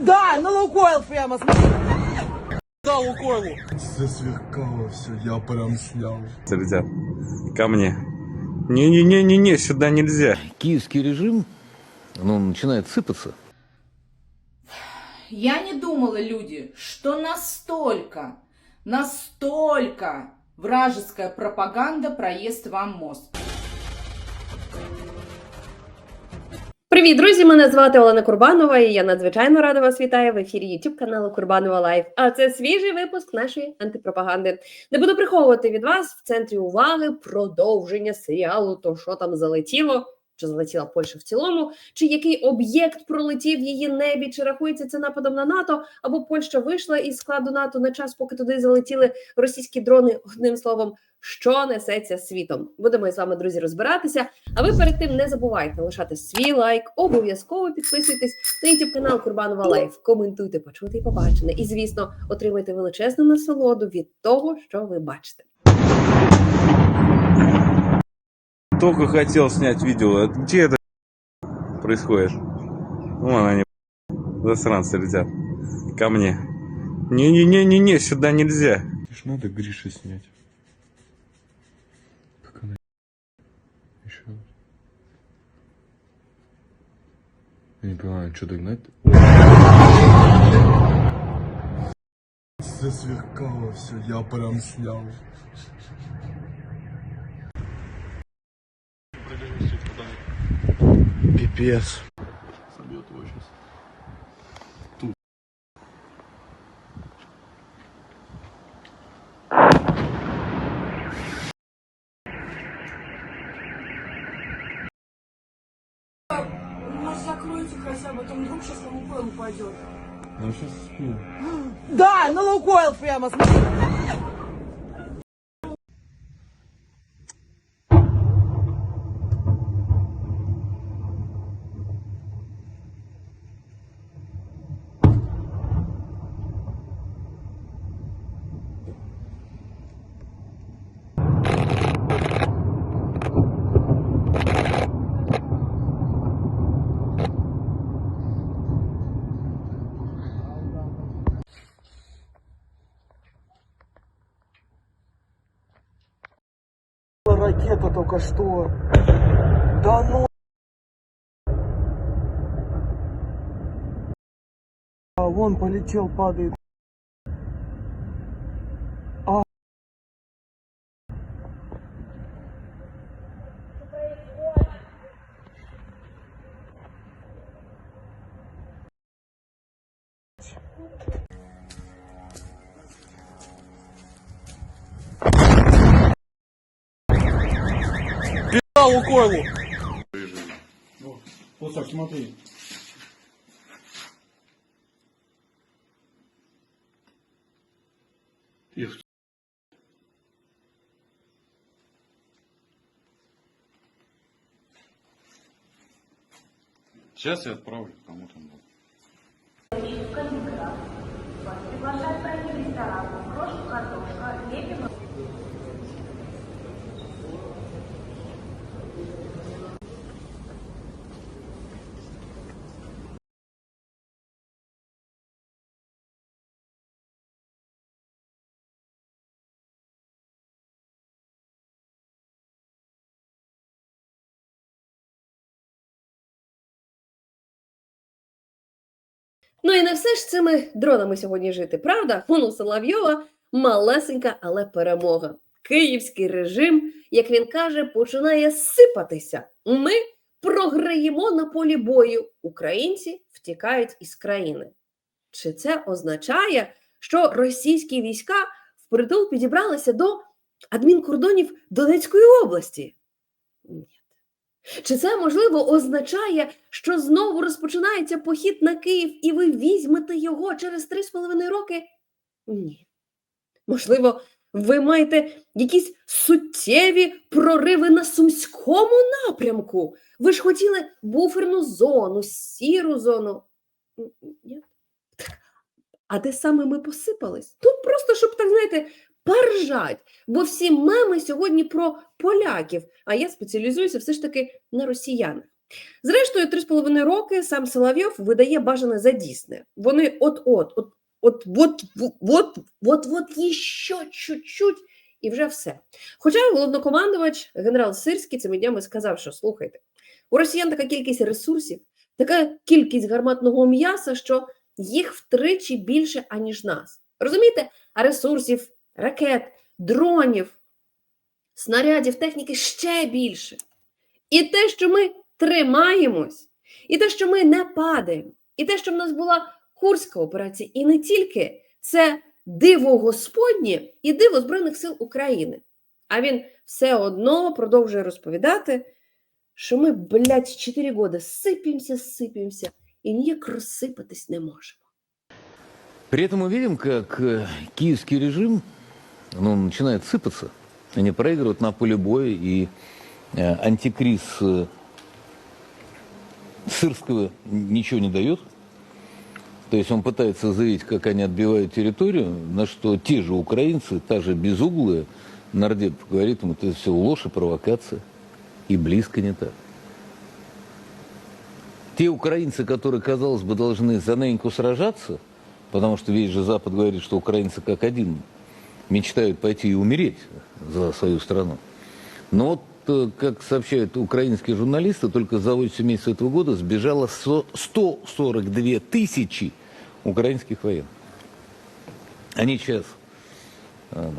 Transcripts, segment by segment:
Да, на Лукойл прямо. смотри. Да, Лукойлу. Засверкало все, я прям снял. Ребят, ко мне. Не-не-не-не-не, сюда нельзя. киевский режим, ну, начинает сыпаться. Я не думала, люди, что настолько, настолько вражеская пропаганда проест вам мозг. Привіт, друзі! Мене звати Олена Курбанова, і я надзвичайно рада вас вітаю в ефірі YouTube каналу Курбанова Лайф. А це свіжий випуск нашої антипропаганди, Не буду приховувати від вас в центрі уваги продовження серіалу То що там залетіло. Чи залетіла Польща в цілому, чи який об'єкт пролетів в її небі, чи рахується це нападом на НАТО, або Польща вийшла із складу НАТО на час, поки туди залетіли російські дрони. Одним словом, що несеться світом. Будемо з вами, друзі, розбиратися. А ви перед тим не забувайте лишати свій лайк, обов'язково підписуйтесь на YouTube канал Курбанова Лайф, коментуйте, почути і побачене. І звісно, отримайте величезну насолоду від того, що ви бачите. Только хотел снять видео. Где это происходит? Вон они, засранцы летят. Ко мне. Не-не-не-не-не, сюда нельзя. Ж надо Грише снять. Как она? Еще раз. Я не понимаю, что догнать? Засверкало все, я прям снял. Пипец. Собьет его сейчас. Ну закройте хотя бы, там вдруг сейчас на Лукойл упадет. Ну сейчас спим. Да, на Лукойл прямо. смотри. Ракета только что. Да ну. А вон полетел, падает. Да, Лукойлу. Вот так, смотри. Их Сейчас я отправлю кому там будет. Ну і не все ж цими дронами сьогодні жити, правда? Вон у Соловйова малесенька, але перемога. Київський режим, як він каже, починає сипатися. Ми програємо на полі бою. Українці втікають із країни. Чи це означає, що російські війська впритул підібралися до адмінкордонів Донецької області? Чи це можливо означає, що знову розпочинається похід на Київ і ви візьмете його через 3,5 роки? Ні. Можливо, ви маєте якісь суттєві прориви на сумському напрямку. Ви ж хотіли буферну зону, сіру зону. А де саме ми посипались? Тут просто, щоб так знаєте, поржать. Бо всі меми сьогодні про поляків, а я спеціалізуюся все ж таки на росіянах. Зрештою, три з половиною роки сам Соловйов видає бажане за дійсне. Вони от-от, от, от, от, от, от, от, іще чуть-чуть, і вже все. Хоча головнокомандувач генерал Сирський цими днями сказав, що слухайте, у росіян така кількість ресурсів, така кількість гарматного м'яса, що їх втричі більше, аніж нас. Розумієте? А ресурсів, ракет, дронів, снарядів, техніки ще більше. І те, що ми тримаємось, і те, що ми не падаємо, і те, що в нас була Курська операція, і не тільки це диво Господнє і диво Збройних сил України. А він все одно продовжує розповідати, що ми, блядь, 4 роки сипімося, сипімося і ніяк розсипатись не можемо. При этом мы видим, как э, киевский режим ну, начинает сыпаться. Они проигрывают на поле боя, и э, антикриз э, Сырского ничего не дает. То есть он пытается заявить, как они отбивают территорию, на что те же украинцы, та же безуглая, нардеп говорит ему, это все ложь и провокация. И близко не так. Те украинцы, которые, казалось бы, должны за Неньку сражаться, потому что весь же Запад говорит, что украинцы как один мечтают пойти и умереть за свою страну. Но вот, э, как сообщают украинские журналисты, только за 8 месяцев этого года сбежало со- 142 тысячи украинских военных. Они сейчас э,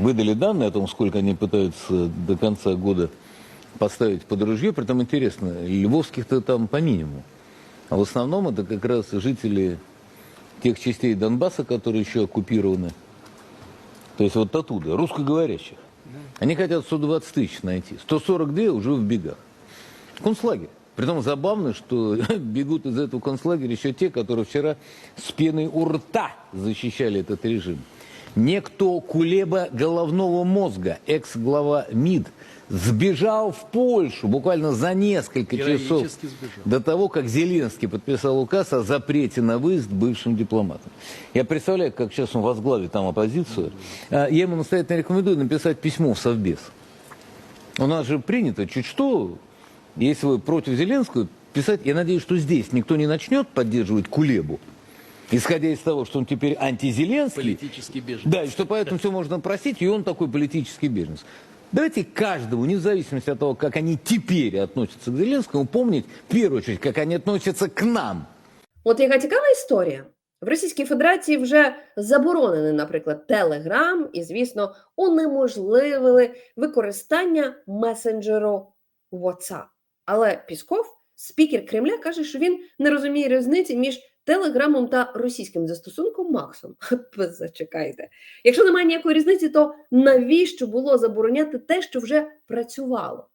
выдали данные о том, сколько они пытаются до конца года поставить под ружье. Притом интересно, львовских-то там по минимуму. А в основном это как раз жители тех частей Донбасса, которые еще оккупированы. То есть вот оттуда, русскоговорящих. Они хотят 120 тысяч найти. 142 уже в бегах. Концлагерь. Притом забавно, что бегут из этого концлагеря еще те, которые вчера с пеной у рта защищали этот режим. Некто Кулеба головного мозга, экс-глава МИД, сбежал в Польшу буквально за несколько часов сбежал. до того, как Зеленский подписал указ о запрете на выезд бывшим дипломатам. Я представляю, как сейчас он возглавит там оппозицию. А, Я ему настоятельно рекомендую написать письмо в Совбез. У нас же принято чуть что, если вы против Зеленского, писать, я надеюсь, что здесь никто не начнет поддерживать Кулебу, исходя из того, что он теперь антизеленский. Политический беженец. Да, и что поэтому все можно простить, и он такой политический беженец. Давайте каждому, вне зависимости от того, как они теперь относятся к Зеленскому, помнить, в первую очередь, как они относятся к нам. От яка цікава історія. В Російській Федерації вже заборонений, наприклад, Телеграм, і, звісно, унеможливили використання месенджеру WhatsApp. Але Пісков, спікер Кремля, каже, що він не розуміє різниці між Телеграмом та російським застосунком Максом. Зачекайте. Якщо немає ніякої різниці, то навіщо було забороняти те, що вже працювало?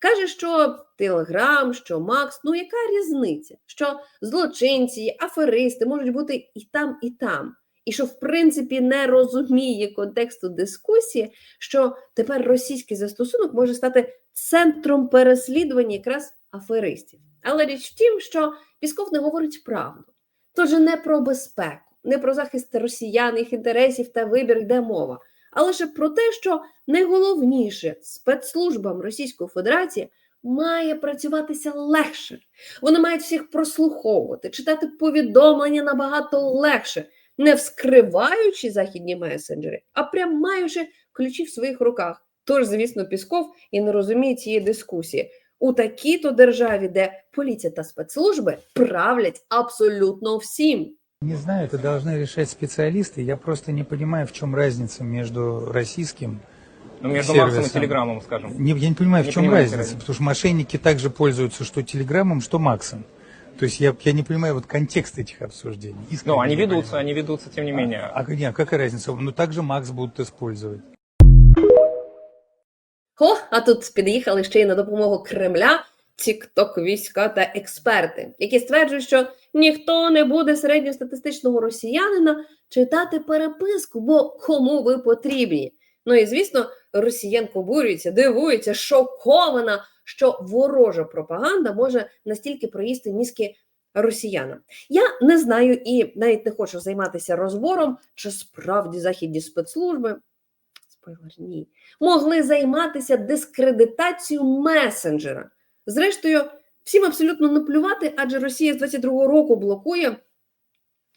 Каже, що Телеграм, що Макс, ну яка різниця? Що злочинці, аферисти можуть бути і там, і там. І що, в принципі, не розуміє контексту дискусії, що тепер російський застосунок може стати центром переслідування якраз аферистів. Але річ в тім, що Пісков не говорить правду. Тож не про безпеку, не про захист росіян, їх інтересів та вибір йде мова, а лише про те, що найголовніше спецслужбам Російської Федерації має працюватися легше. Вони мають всіх прослуховувати, читати повідомлення набагато легше, не вскриваючи західні месенджери, а прям маючи ключі в своїх руках. Тож, звісно, Пісков і не розуміє цієї дискусії. У такій-то державі, де поліція та спецслужби правлять абсолютно всім. Не знаю, это должны решать специалисты. Я просто не понимаю, в чем разница между российским Ну, между сервисом. Максом и Телеграмом, скажем. Не, я не понимаю, в Не чем понимаете разница, разницы. потому что мошенники также пользуются что Телеграмом, что Максом. То есть я, я не понимаю вот контекст этих обсуждений. Искренне Ну, они не ведутся, понимаю. они ведутся, тем не менее. А, а какая разница? Ну, также Макс будут использовать. О, а тут під'їхали ще й на допомогу Кремля тікток війська та експерти, які стверджують, що ніхто не буде середньостатистичного росіянина читати переписку, бо кому ви потрібні. Ну і звісно, Росієнко бурюється, дивується, шокована, що ворожа пропаганда може настільки проїсти мізки росіянам. Я не знаю і навіть не хочу займатися розбором, чи справді західні спецслужби. Спойлер, ні могли займатися дискредитацією месенджера. Зрештою, Всім абсолютно наплювати, адже Росія з 22-го року блокує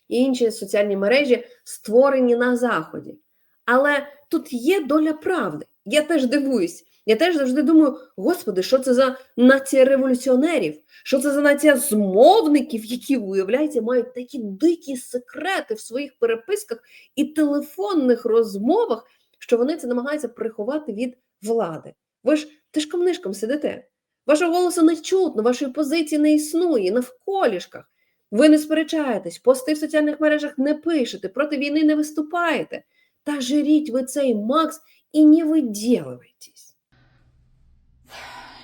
інші соціальні мережі, створені на Заході. Але тут є доля правди. Я теж дивуюсь. Я теж завжди думаю: Господи, що це за нація революціонерів? Що це за нація змовників, які, виявляється, мають такі дикі секрети в своїх переписках і телефонних розмовах, що вони це намагаються приховати від влади. Ви ж тишком нишком сидите. Вашого голосу не чутно, вашої позиції не існує навколішках. Ви не сперечаєтесь, пости в соціальних мережах не пишете, проти війни не виступаєте. Та жиріть ви цей Макс і не виділуйтесь.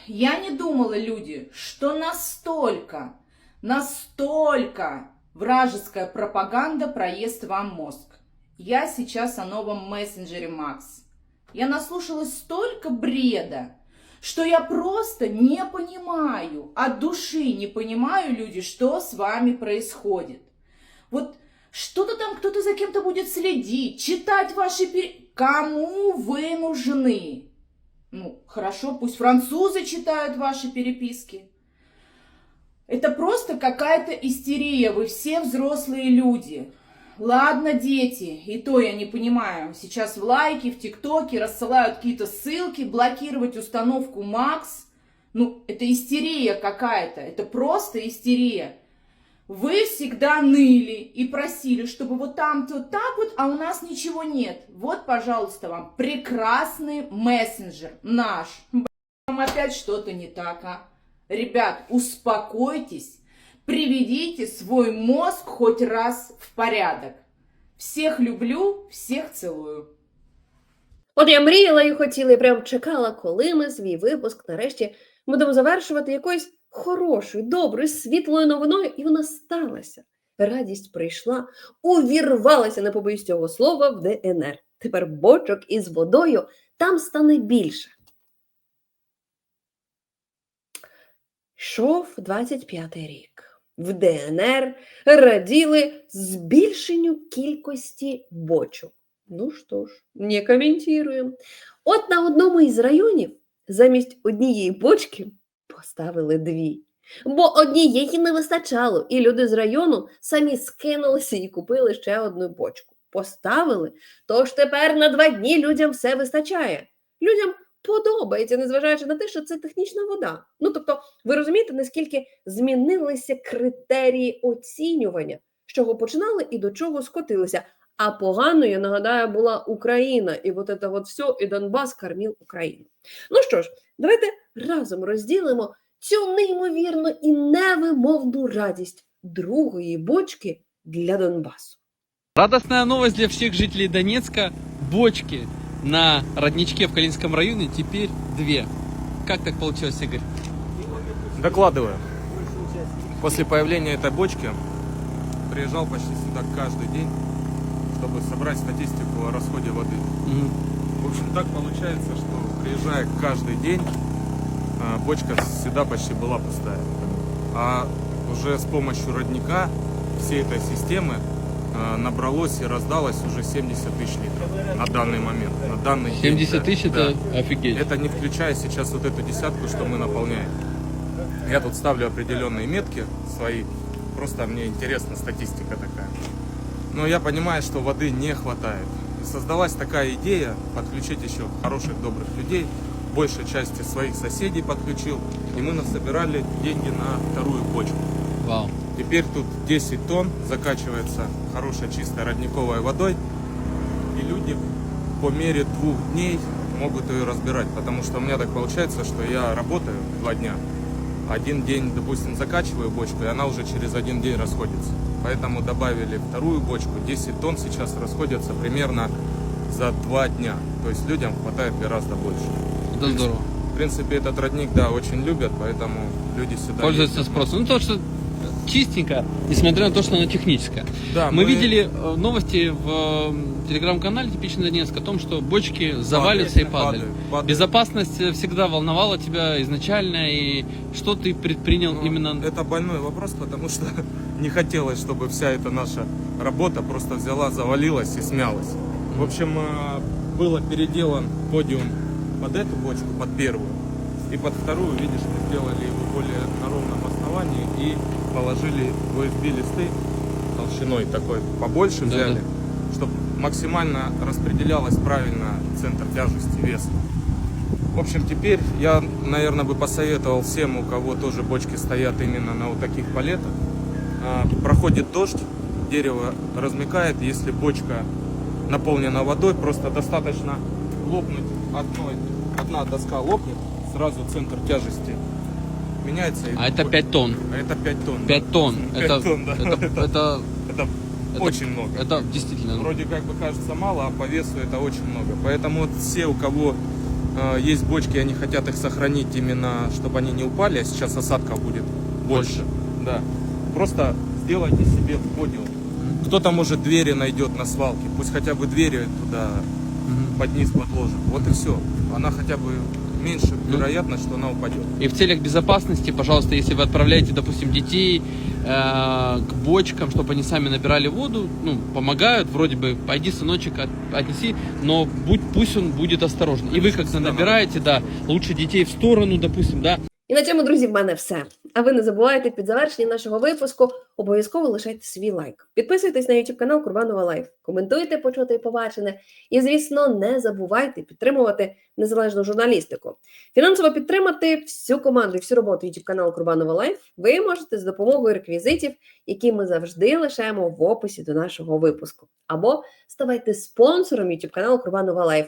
Я не думала, люди, что настолько, настолько вражеская пропаганда проест вам мозг. Я сейчас о новом мессенджере Макс. Я наслушалась столько бреда, что я просто не понимаю, от души не понимаю, люди, что с вами происходит. Вот что-то там кто-то за кем-то будет следить, читать ваши... Пер... Кому вы нужны? Ну, хорошо, пусть французы читают ваши переписки. Это просто какая-то истерия, вы все взрослые люди. Ладно, дети, и то я не понимаю. Сейчас в лайки, в ТикТоке рассылают какие-то ссылки, блокировать установку Макс. Ну, это истерия какая-то, это просто истерия. Вы всегда ныли и просили, чтобы вот там-то вот так вот, а у нас ничего нет. Вот, пожалуйста, вам прекрасный мессенджер наш. Блин, опять что-то не так, а? Ребят, успокойтесь, приведите свой мозг хоть раз в порядок. Всех люблю, всех целую. От я мріяла і хотіла, і прям чекала, коли ми свій випуск нарешті будемо завершувати якоюсь хорошою, доброю, світлою новиною, і вона сталася. Радість прийшла, увірвалася, не побоюсь цього слова, в ДНР. Тепер бочок із водою там стане більше. Йшов 25-й рік. В ДНР раділи збільшенню кількості бочок. Ну що ж, не коментуємо. От на одному із районів замість однієї бочки поставили дві. Бо однієї не вистачало, і люди з району самі скинулися і купили ще одну бочку. Поставили, тож тепер на два дні людям все вистачає. Людям подобається, незважаючи на те, що це технічна вода. Ну тобто, ви розумієте, наскільки змінилися критерії оцінювання, з чого починали і до чого скотилися. А поганою, нагадаю, була Україна, і от це от все, і Донбас кормив Україну. Ну що ж, давайте разом розділимо цю неймовірну і невимовну радість другої бочки для Донбасу. Радостная новость для всех жителей Донецка. Бочки на родничке в Калинском районе теперь две. Как так получилось, Игорь? Докладываю. После появления этой бочки приезжал почти сюда каждый день, чтобы собрать статистику о расходе воды. В общем, так получается, что приезжая каждый день, а, бочка сюда почти была пустая. А уже с помощью родника всей этой системы набралось и раздалось уже 70 тысяч литров на данный момент. На данный день, 70 да, тысяч да. это офигеть. Это не включая сейчас вот эту десятку, что мы наполняем. Я тут ставлю определенные метки свои. Просто мне интересна статистика такая. Но я понимаю, что воды не хватает. И создалась такая идея подключить еще хороших, добрых людей. Большей части своих соседей подключил. И мы насобирали деньги на вторую бочку. Вау. Теперь тут 10 тонн закачивается хорошей чистой родниковой водой. И люди по мере двух дней могут ее разбирать. Потому что у меня так получается, что я работаю два дня. Один день, допустим, закачиваю бочку, и она уже через один день расходится. Поэтому добавили вторую бочку. 10 тонн сейчас расходятся примерно за два дня. То есть людям хватает гораздо больше. Это здорово. В принципе, этот родник, да, очень любят, поэтому люди сюда Пользуется ездят. спросом. Ну, то, что чистенько, несмотря на то, что оно техническое. Да, Мы видели э, новости в э, телеграм-канале «Типичный Донецк» о том, что бочки завалятся и падали. падают, падают. Безопасность э, всегда волновала тебя изначально, и что ты предпринял Ну, именно... Это больной вопрос, потому что не хотелось, чтобы вся эта наша работа просто взяла, завалилась и смялась. В общем, э, было переделан подиум под эту бочку, под первую. И под вторую, видишь, мы сделали его более на ровном основании и положили в USB листы толщиной такой побольше Да-да. взяли, чтобы максимально распределялось правильно центр тяжести веса. В общем, теперь я, наверное, бы посоветовал всем, у кого тоже бочки стоят именно на вот таких палетах. А, Проходит дождь, дерево размекает. Если бочка наполнена водой, просто достаточно лопнуть одной, одна доска лопнет, сразу центр тяжести меняется. А это бо- 5 тонн. а Это 5 тонн. 5 тонн. Пять Это, тонн, да. это, это, Это это- очень много. это действительно. Вроде как бы кажется мало, а по весу это очень много. Поэтому вот все, у кого э, есть бочки, они хотят их сохранить именно, чтобы они не упали, а сейчас осадков будет больше. Да. Просто сделайте себе подиум. Кто-то, может, двери найдет на свалке. Пусть хотя бы двери туда Мгм. под низ подложит. Вот и все. Она хотя бы меньше Ну. вероятность, что она упадет. И в целях безопасности, пожалуйста, если вы отправляете, допустим, детей э, к бочкам, чтобы они сами набирали воду, ну, помогают, вроде бы, пойди, сыночек, от- отнеси, но будь, пусть он будет осторожен. И вы, когда всегда набираете, да, лучше детей в сторону, допустим, да, І на цьому, друзі, в мене все. А ви не забувайте під завершення нашого випуску обов'язково лишайте свій лайк. Підписуйтесь на YouTube канал Курбанова Лайф, коментуйте, почути і побачене. І, звісно, не забувайте підтримувати незалежну журналістику. Фінансово підтримати всю команду і всю роботу YouTube каналу Курбанова Лайф ви можете з допомогою реквізитів, які ми завжди лишаємо в описі до нашого випуску. Або ставайте спонсором YouTube каналу Курбанова Лайф.